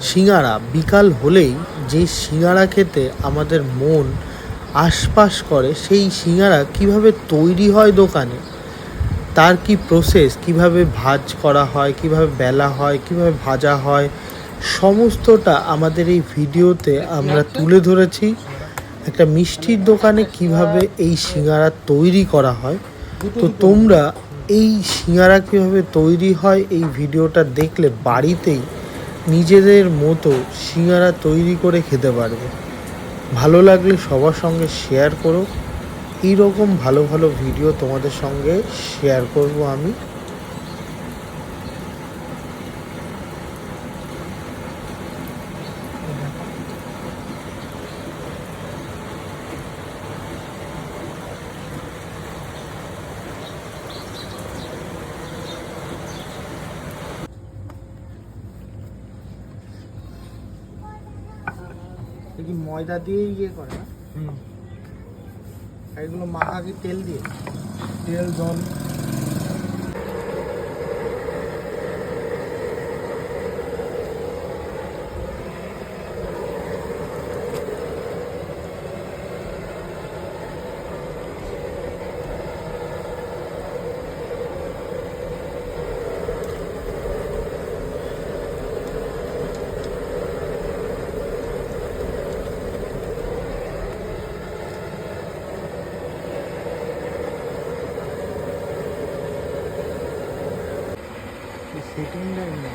সিঙ্গারা। বিকাল হলেই যে সিঙ্গারা খেতে আমাদের মন আশপাশ করে, সেই সিঙ্গারা কীভাবে তৈরি হয় দোকানে? তার কি প্রসেস কীভাবে ভাজ করা হয়? কীভাবে বেলা হয়? কীভাবে ভাজা হয়? সমস্তটা আমাদের এই ভিডিওতে আমরা তুলে ধরেছি। একটা মিষ্টির দোকানে কীভাবে এই সিঙ্গারা তৈরি করা হয়। তো তোমরা এই সিঙ্গারা কীভাবে তৈরি হয়, এই ভিডিওটা দেখলে বাড়িতেই নিজেদের মতো সিঙ্গারা তৈরি করে খেতে পারবে। ভালো লাগলে সবার সঙ্গে শেয়ার করো। এইরকম ভালো ভালো ভিডিও তোমাদের সঙ্গে শেয়ার করব আমি। কি ময়দা দিয়ে ইয়ে করে না? এগুলো মাখা কি তেল দিয়ে? তেল জল। সেটিংটা না